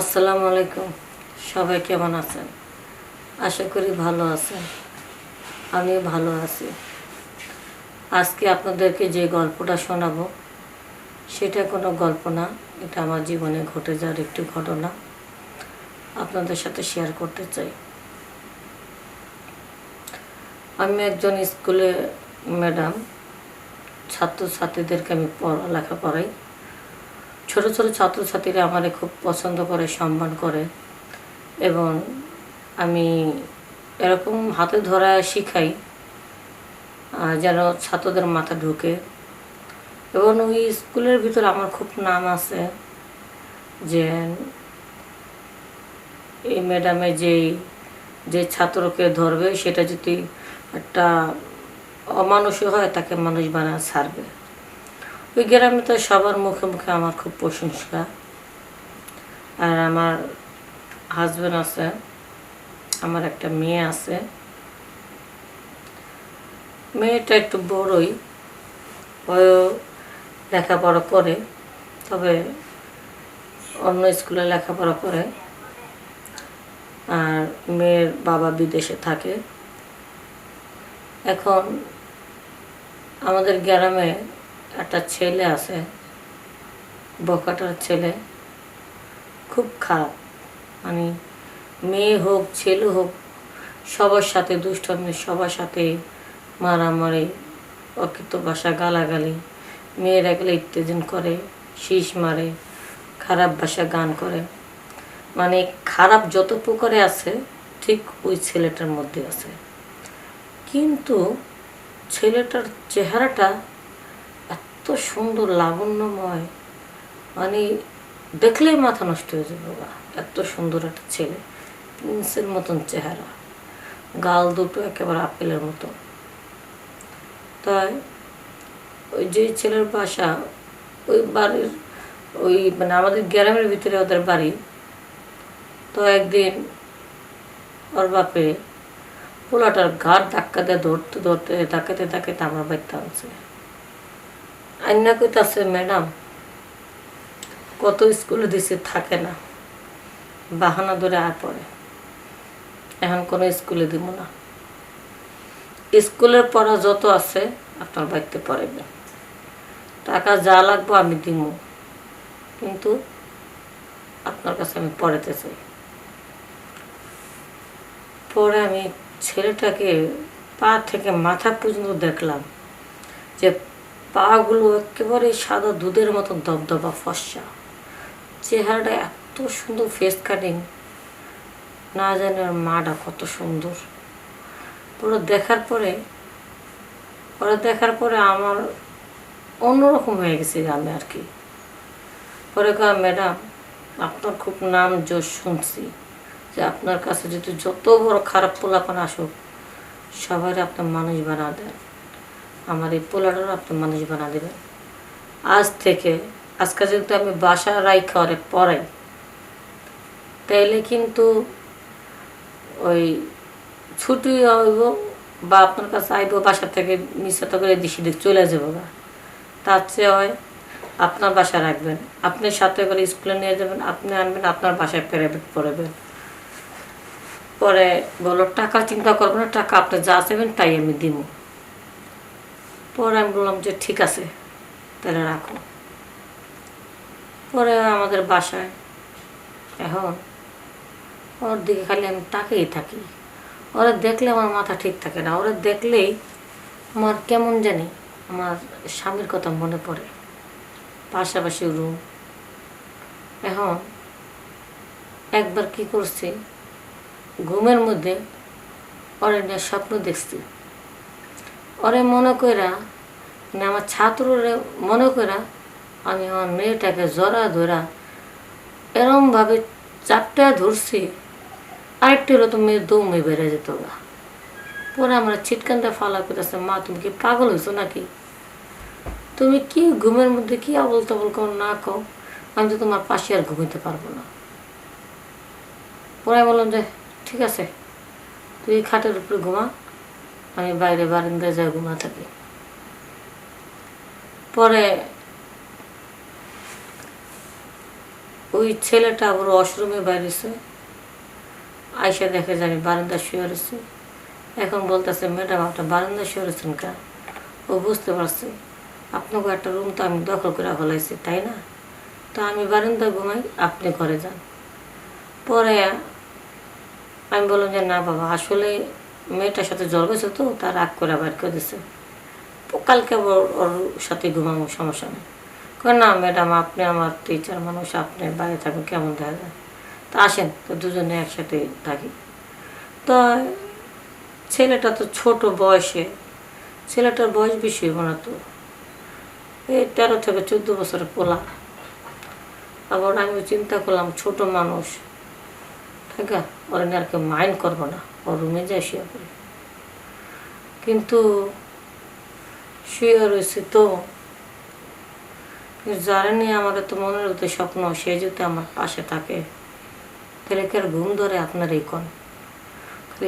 আসসালামু আলাইকুম। সবাই কেমন আছেন? আশা করি ভালো আছেন। আমি ভালো আছি। আজকে আপনাদেরকে যে গল্পটা শোনাবো, সেটা কোনো গল্প না, এটা আমার জীবনে ঘটে যাওয়ার একটি ঘটনা। আপনাদের সাথে শেয়ার করতে চাই। আমি একজন স্কুলে ম্যাডাম, ছাত্রছাত্রীদেরকে আমি পড়ালেখা করাই। ছোট ছোট ছাত্রছাত্রীরা আমারে খুব পছন্দ করে, সম্মান করে এবং আমি এরকম হাতে ধরা শিখাই যেন ছাত্রদের মাথা ঢুকে এবং ওই স্কুলের ভিতর আমার খুব নাম আছে যে এই ম্যাডামে যেই, যে ছাত্রকে ধরবে সেটা যদি একটা অমানুষই হয় তাকে মানুষ বানা ছাড়বে। ওই গ্রামে তো সবার মুখে মুখে আমার খুব প্রশংসা। আর আমার হাজব্যান্ড আছে, আমার একটা মেয়ে আছে। মেয়েটা একটু বড়ই ওও লেখাপড়া করে, তবে অন্য স্কুলে লেখাপড়া করে। আর মেয়ের বাবা বিদেশে থাকে। এখন আমাদের গ্রামে একটা ছেলে আছে, বকাটার ছেলে, খুব খারাপ। মানে মেয়ে হোক, ছেলে হোক, সবার সাথে দুষ্টামি, সবার সাথে মারামারি অকৃত ভাষা গালাগালি। মেয়েরা গেলে ইত্তেজন করে, শীষ মারে, খারাপ ভাষা গান করে। মানে খারাপ যত প্রকারে আছে, ঠিক ওই ছেলেটার মধ্যে আছে। কিন্তু ছেলেটার চেহারাটা এত সুন্দর, লাবণ্যময়। মানে দেখলেই মাথা নষ্ট হয়ে যাবে বাবা এত সুন্দর একটা ছেলে, প্রিন্সের মতন চেহারা। গাল দুটো একেবারে আপেলের মতো। তাই ওই যে ছেলের বাসা, ওই বাড়ির ওই মানে আমাদের গ্রামের ভিতরে ওদের বাড়ি। তো একদিন ওর বাপে পোলাটার ঘাট ধাক্কা দিয়ে ধরতে ধরতে, ধাক্কাতে ধাক্কাতে আমার বাড়িতে আনছে। আইনা কইতাছে, ম্যাডাম, কত স্কুলে দিছে থাকে না, বাহানা ধরে আর পড়ে। এখন কোনো স্কুলে দিব না। স্কুলের পড়া যত আছে, আপনার বাড়িতে পড়াবে টাকা যা লাগবে আমি দিব কিন্তু আপনার কাছে আমি পড়াতে চাই। পরে আমি ছেলেটাকে পা থেকে মাথা পর্যন্ত দেখলাম যে পাগুলো একেবারে সাদা দুধের মতন দবদবা ফসা চেহারাটা এত সুন্দর ফেস কাটিং না জানি ওর মাটা কত সুন্দর। ওরা দেখার পরে, ওরা দেখার পরে আমার অন্যরকম হয়ে গেছে আমি আর কি। পরে কয়, ম্যাডাম, আপনার খুব নাম জোশ শুনছি। যে আপনার কাছে যদি যত বড় খারাপ পোলাপান আসুক সবাই আপনার মানুষ বানা দেন। আমার এই পোলাটারও আপনি মানুষ বানা দেবেন আজ থেকে, আজকে যেহেতু আমি বাসা রাইখা অনেক পড়াই, তাইলে কিন্তু ওই ছুটি হইব বা আপনার কাছে আইব, বাসা থেকে নিচে তো করে দিশি দিক চলে যাব বা তার চেয়ে হয়, আপনার বাসা রাখবেন, আপনি সাথে করে স্কুলে নিয়ে যাবেন, আপনি আনবেন, আপনার বাসায় প্রাইভেট পড়াবেন। পরে বলো, টাকা চিন্তা করব না, টাকা আপনি যা চাইবেন তাই আমি দিব। পরে আমি বললাম যে, ঠিক আছে, তাহলে রাখো। পরে আমাদের বাসায় এখন ওর দিকে খালি আমি তাকেই থাকি। ওরা দেখলে আমার মাথা ঠিক থাকে না, ওরা দেখলেই আমার কেমন জানি আমার স্বামীর কথা মনে পড়ে। পাশাপাশি রুম। এখন একবার কি করছি, ঘুমের মধ্যে নিয়ে স্বপ্ন দেখছি। ওরে মনে কইরা মানে আমার ছাত্ররে মনে কইরা, আমি আমার মেয়েটাকে জরা ধরা এরমভাবে চাপটা ধরছি। আরেকটি হলো তো মেয়ে দৌমে বেড়ে যেত গা। পরে আমরা ছিটকানটা ফালা করতেছে মা, তুমি কি পাগল হয়েছো নাকি? তুমি কি ঘুমের মধ্যে কি আবল তাবল কর না কও আমি তো তোমার পাশে আর ঘুমাইতে পারব না। পরে বললাম যে, ঠিক আছে, তুই খাটের উপরে ঘুমা। আমি বাইরে বারান্দায় যাই ঘুমা থাকি পরে ওই ছেলেটা আবার ওয়াশরুমে বাইরেছে। আয়সা দেখে জানি বারান্দা শুয়ে রয়েছে। এখন বলতেছে, ম্যাডাম আপনার বারান্দা শুয়ে রয়েছেন কা ও বুঝতে পারছে, আপনাকে একটা রুম তো আমি দখল করে ফেলাইছি, তাই না? তো আমি বারান্দায় ঘুমাই, আপনি ঘরে যান। পরে আমি বললাম যে, না বাবা, আসলে মেয়েটার সাথে জল গেছে তো, তার রাগ করে বাইর করে দিছে। কালকে আবার ওর সাথে ঘুমাবো, সমস্যা নেই। না ম্যাডাম, আপনি আমার টিচার মানুষ, আপনি বাইরে থাকেন কেমন দেখা যায়? তা আসেন, তো দুজনে একসাথে থাকি। তো ছেলেটা তো ছোট বয়সে, ছেলেটার বয়স বেশি হইব না তো। এই তেরো থেকে চোদ্দ বছরের পোলা। আবার আমি চিন্তা করলাম, ছোট মানুষ। ঠিক আছে ওর আর কেউ মাইন্ড করব না। রুমে শুয়ে পড়ি। কিন্তু শুয়ে রয়েছে তো যারা আমার তো মনের হতে স্বপ্ন, সে যদি আমার পাশে থাকে, তাহলে কি আর ঘুম ধরে আপনার এই কন?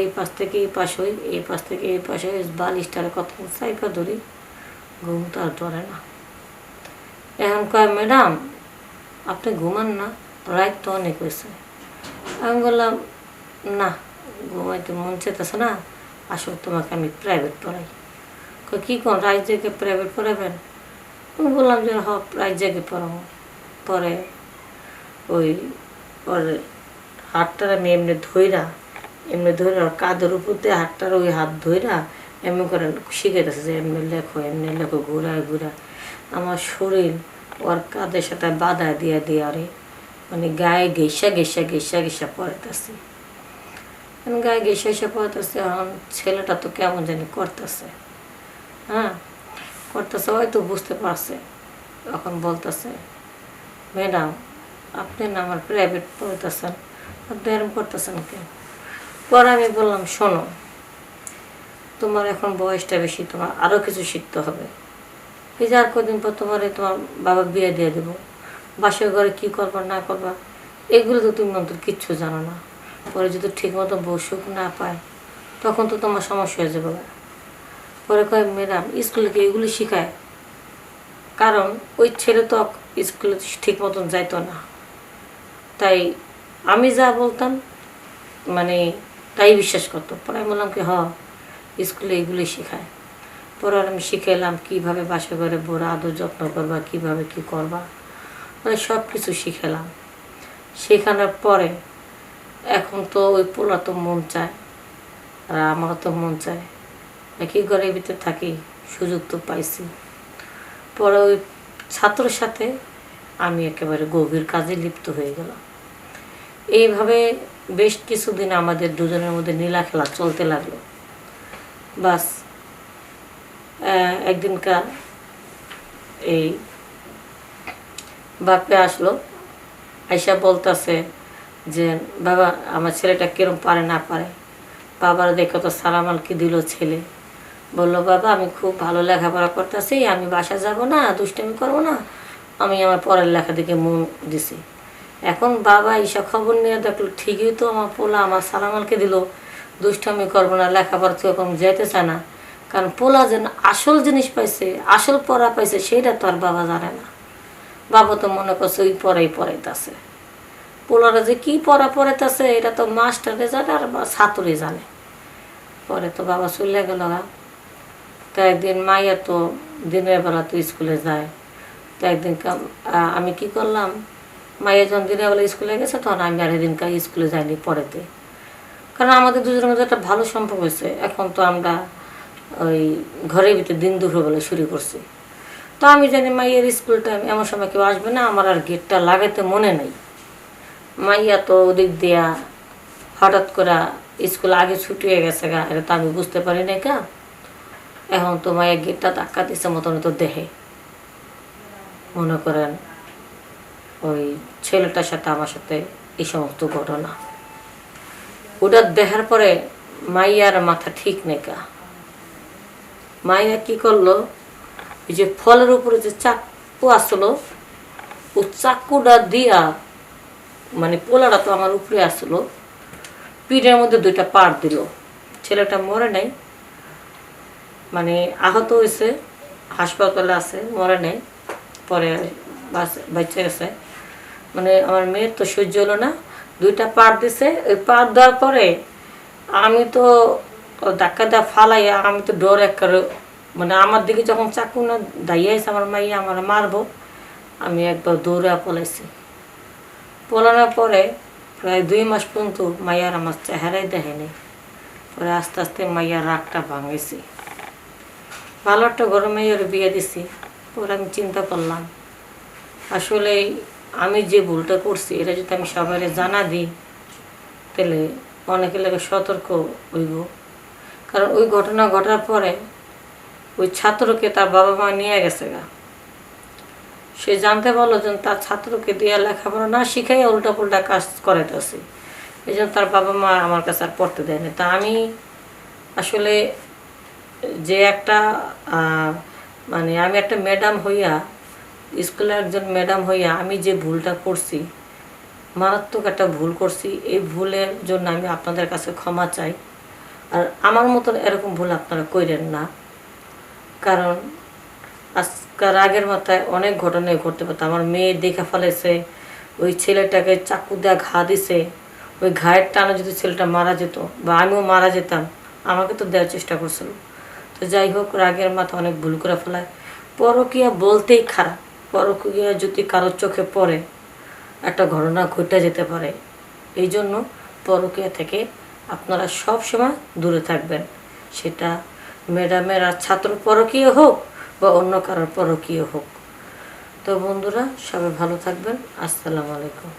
এই পাশ থেকে এই পাশ হই, এই পাশ থেকে এই পাশে হই, বালিশটারে কত সাইপা ধরি, ঘুম তো আর ধরে না। এখন কয়, ম্যাডাম, আপনি ঘুমান না, রাত তো অনেক হয়েছে। আমি বললাম, না। ঘুমাইতে মন চেতেছে না, আসলে তোমাকে আমি প্রাইভেট পড়াই। কী কোন জেগে প্রাইভেট পড়াবেন? আমি বললাম যে, হ জেগে পড়াবো। পরে ওই ওর হাতটার আমি এমনি ধইরা, এমনি ধরে ওর কাঁধের উপর দিয়ে হাতটার ওই হাত ধইরা এমনি করে শিখাইতেছে যে, এমনি লেখো এমনি লেখো, ঘুরায় ঘুরা আমার শরীর ওর কাঁধের সাথে বাধা দিয়া দিয়া রে মানে গায়ে গেসা গেসা গেসা গেসা পড়াইতেছি। গায়ে গেসা গেসা পড়াইতেছে এখন ছেলেটা তো কেমন জানি করতেছে। হ্যাঁ করতেছে হয়তো বুঝতে পারছে। তখন বলতেছে, ম্যাডাম, আপনি না আমার প্রাইভেট পড়তেছেন? আপনি এরম করতেছেন কেন? পরে আমি বললাম, শোনো, তোমার এখন বয়সটা বেশি, তোমার আরও কিছু শিখতে হবে। এই যে আর কদিন পর তোমার তোমার বাবা বিয়ে দিয়ে দেবো। বাসের ঘরে কী করবা, না করবা, এগুলো তো তুমি অন্তর কিচ্ছু জানো না। পরে যদি ঠিক মতো বউ সুখ না পায়, তখন তো তোমার সমস্যা হয়ে যাবে। পরে কয়, ম্যাডাম, স্কুলে এগুলো শেখায়? কারণ ওই ছেলে তো স্কুলে ঠিক মতন যাইতো না। তাই আমি যা বলতাম মানে তাই বিশ্বাস করতো। পরে আমি বললাম কি, হ, স্কুলে এগুলোই শেখায়। পরে আমি শিখাইলাম কীভাবে বাসা ঘরে বড় আদর যত্ন করবা, কীভাবে কী করবা। মানে সব কিছু শিখালাম শেখানোর পরে এখন তো ওই পোলা তো মন চায়, আর আমারও তো মন চায়। একই ঘরের ভিতরে থাকি, সুযোগ তো পাইছি। পরে ওই ছাত্রের সাথে আমি একেবারে গভীর কাজে লিপ্ত হয়ে গেলাম। এইভাবে বেশ কিছুদিন আমাদের দুজনের মধ্যে নীলা খেলা চলতে লাগল। বাস একদিনকার এই বাপে আসলো, আইসা বলতেছে যে, বাবা, আমার ছেলেটা কিরম পারে না পারে? বাবার দেখে তো সালামাল কি দিল ছেলে। বলল, বাবা, আমি খুব ভালো লেখাপড়া করতেছি, আমি বাসা যাব না, দুষ্টামি করব না। আমি আমার পরের লেখা দিকে মন দিছি। এখন বাবা এইসব খবর নিয়ে দেখল, ঠিকই তো আমার পোলা আমার সালামালকে দিল। দুষ্টামি করব না, লেখাপড়া থেকে কম যেতে চায় না। কারণ পোলা যেন আসল জিনিস পাইছে, আসল পড়া পাইছে সেটা তো আর বাবা জানে না। বাবা তো মনে করছে ওই পড়াই পড়াইতেছে। পোলারা যে কি পড়া পড়াইতেছে, এটা তো মাস্টারে জানে আর ছাত্রই জানে। পরে তো বাবা চলে গেল তো একদিন মাইয়া তো দিনের বেলা তো স্কুলে যায়। তো একদিন আমি কি করলাম, মাইয়া যখন দিনের বেলা স্কুলে গেছে তখন আমি আর এদিনকার স্কুলে যাইনি পড়েতে কারণ আমাদের দুজনের মধ্যে একটা ভালো সম্পর্ক হয়েছে। এখন তো আমরা ওই ঘরের ভিতরে দিন দুপুরবেলা শুরু করছি। তো আমি জানি মাইয়ের স্কুল টাইম এমন সময় কেউ আসবে না, আমার আর গেটটা লাগাতে মনে নেই। মাইয়া তো ওদিক দিয়া হঠাৎ করে স্কুল আগে ছুটি হয়ে গেছে গা, এটা তো আমি বুঝতে পারি নাই কা এখন তো মায়ের গেটটা ধাক্কা দিচ্ছে মতন তো দেহে। মনে করেন ওই ছেলেটার সাথে আমার সাথে এই সমস্ত ঘটনা। ওটা দেখার পরে মাইয়ার মাথা ঠিক নেই কা মাইয়া কি করল? ওই যে ফলের উপরে যে চাকু আসলো, ও চাকুটা দিয়া মানে পোলাটা তো আমার উপরে আসলো। পিঠের মধ্যে দুইটা পাট দিল। ছেলেটা মরে নাই। মানে আহত হয়েছে, হাসপাতালে আছে, মরে নাই। পরে বাচ্চা গেছে মানে আমার মেয়ের তো সহ্য হলো না। দুইটা পার দিছে। ওই পার দেওয়ার পরে আমি তো ধাক্কা দেওয়া ফালাইয়া আমি তো ডর একবারে মানে আমার দিকে যখন চাকু না দাইয়াইছে, আমার মাইয়া আমার মারবো। আমি একবার দৌড়ে পলাইছি পলানোর পরে প্রায় দুই মাস পর্যন্ত মাইয়ার আমার চেহারাই দেখেনি। পরে আস্তে আস্তে মাইয়ার রাগটা ভাঙেছি। ভালো একটা গরম মাইয়ার বিয়ে দিছি, পরে আমি চিন্তা করলাম, আসলে আমি যে ভুলটা করছি, এটা যদি আমি সবাই জানা দিই, তাহলে অনেকে লাগে সতর্ক হইব। কারণ ওই ঘটনা ঘটার পরে ওই ছাত্রকে তার বাবা মা নিয়ে গেছে গা। সে জানতে পারল যে তার ছাত্রকে দিয়ে লেখাপড়া না শিখাই উল্টা পুল্টা কাজ করাইতেছে। এই জন্য তার বাবা মা আমার কাছে আর পড়তে দেয়নি তা আমি আসলে যে একটা মানে আমি একটা ম্যাডাম হইয়া, স্কুলের একজন ম্যাডাম হইয়া আমি যে ভুলটা করছি, মারাত্মক একটা ভুল করছি, এই ভুলের জন্য আমি আপনাদের কাছে ক্ষমা চাই। আর আমার মতন এরকম ভুল আপনারা কইরেন না। কারণ আজকাল আগের মাথায় অনেক ঘটনাই ঘটতে পারতো আমার মেয়ে দেখা ফেলেছে, ওই ছেলেটাকে চাকু দেওয়া ঘা দিছে, ওই ঘায়ের টানে যদি ছেলেটা মারা যেত বা আমিও মারা যেতাম, আমাকে তো দেওয়ার চেষ্টা করছিল। তো যাই হোক, রাগের মাথা অনেক ভুল করে ফেলায়। পরকিয়া বলতেই খারাপ। পরকিয়া যদি কারোর চোখে পড়ে, একটা ঘটনা ঘটে যেতে পারে। এই জন্য পরকিয়া থেকে আপনারা সব সময় দূরে থাকবেন। সেটা ম্যাডামের আর ছাত্র পরকীয় হোক বা অন্য কারোর পরকীয় হোক। তো বন্ধুরা সবাই ভালো থাকবেন। আসসালামু আলাইকুম।